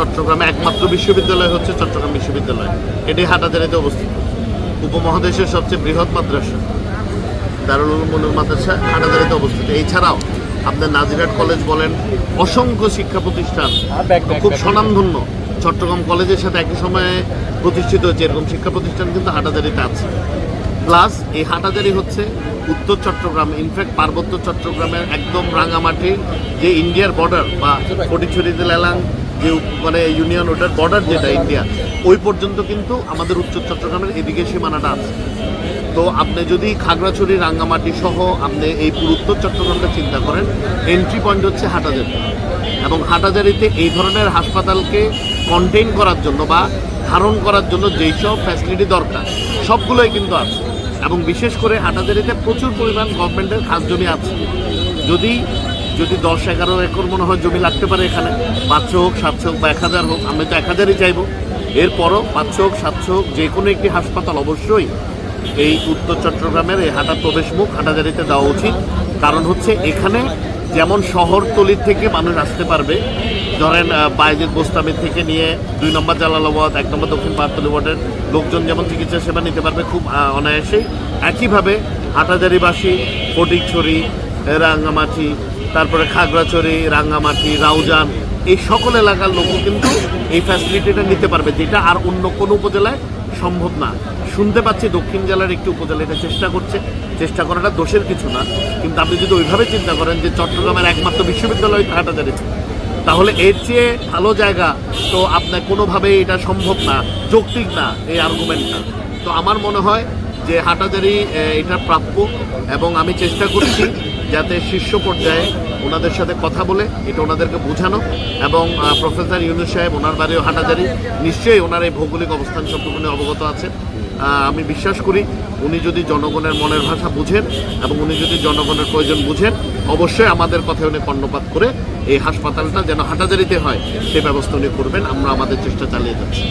চট্টগ্রামে একমাত্র বিশ্ববিদ্যালয় হচ্ছে চট্টগ্রাম বিশ্ববিদ্যালয়। এটি হাটাজারিতে অবস্থিত। উপমহাদেশের সবচেয়ে বৃহৎ মাদ্রাসা। দারুল উলুম মাদ্রাসা হাটাজারিতে অবস্থিত। এছাড়াও আপনার নাজিরাট কলেজ বলেন, অসংখ্য শিক্ষা প্রতিষ্ঠান। খুব স্বনামধন্য চট্টগ্রাম কলেজের সাথে একই সময়ে প্রতিষ্ঠিত হচ্ছে এরকম শিক্ষা প্রতিষ্ঠান কিন্তু হাটাজারিতে আছে। প্লাস এই হাটাজারি হচ্ছে উত্তর চট্টগ্রাম ইনফ্যাক্ট পার্বত্য চট্টগ্রামের একদম রাঙামাটি, যে ইন্ডিয়ার বর্ডার বা ফটিছড়ি লেলাং, যে মানে ইউনিয়ন, ওটার বর্ডার যেটা ইন্ডিয়া, ওই পর্যন্ত কিন্তু আমাদের উত্তর চট্টগ্রামের এদিকে সীমানাটা আছে। তো আপনি যদি খাগড়াছড়ি রাঙ্গামাটি সহ আপনি এই উত্তর চট্টগ্রামটা চিন্তা করেন এন্ট্রি পয়েন্ট হচ্ছে হাটাজারি। এবং হাটাজারিতে এই ধরনের হাসপাতালকে কন্টেইন করার জন্য বা ধারণ করার জন্য যেই সব ফ্যাসিলিটি দরকার, সবগুলোই কিন্তু আছে। এবং বিশেষ করে হাটাজারিতে প্রচুর পরিমাণ গভর্নমেন্টের খাস জমি আছে। যদি যদি দশ এগারো একর মনে হয় জমি লাগতে পারে এখানে, পাঁচশো হোক, সাতশো হোক বা এক হাজার হোক, আমি তো এক হাজারই চাইব। এরপরও পাঁচশো হোক, সাতশো হোক, যে কোনো একটি হাসপাতাল অবশ্যই এই উত্তর চট্টগ্রামের এই হাটা প্রবেশমুখ হাটাজারিতে দেওয়া উচিত। কারণ হচ্ছে এখানে যেমন শহরতলির থেকে মানুষ আসতে পারবে, ধরেন বাইজের বোস্তামির থেকে নিয়ে দুই নম্বর জালালাবাদ এক নম্বর দক্ষিণ পাহাড়তলি ওয়ার্ডের লোকজন যেমন চিকিৎসা সেবা নিতে পারবে খুব অনায়াসেই। একইভাবে হাটাজারিবাসী, ফটিকছড়ি রাঙ্গামাটি, তারপরে খাগড়াছড়ি, রাঙ্গামাটি, রাউজান, এই সকল এলাকার লোকও কিন্তু এই ফ্যাসিলিটিটা নিতে পারবে, যেটা আর অন্য কোনো উপজেলায় সম্ভব না। শুনতে পাচ্ছি দক্ষিণ জেলার একটি উপজেলা এটা চেষ্টা করছে। চেষ্টা করাটা দোষের কিছু না। কিন্তু আপনি যদি ওইভাবে চিন্তা করেন যে চট্টগ্রামের একমাত্র বিশ্ববিদ্যালয় হাটাজারিতে তাহলে এর চেয়ে ভালো জায়গা তো আপনার কোনোভাবেই এটা সম্ভব না, যৌক্তিক না এই আর্গুমেন্টটা তো আমার মনে হয় যে হাটাজারি এটা প্রাপ্য, এবং আমি চেষ্টা করছি যাতে শীর্ষ পর্যায়ে ওনাদের সাথে কথা বলে এটা ওনাদেরকে বোঝানো এবং প্রফেসর ইউনুস সাহেব, ওনার বাড়িও হাটাজারি নিশ্চয়ই ওনার এই ভৌগোলিক অবস্থান সম্পর্কে অবগত আছেন। আমি বিশ্বাস করি উনি যদি জনগণের মনের ভাষা বুঝেন এবং উনি যদি জনগণের প্রয়োজন বুঝেন, অবশ্যই আমাদের কথা উনি কর্ণপাত করে এই হাসপাতালটা যেন হাটাজারিতে হয়, সে ব্যবস্থা উনি করবেন। আমরা আমাদের চেষ্টা চালিয়ে যাচ্ছি।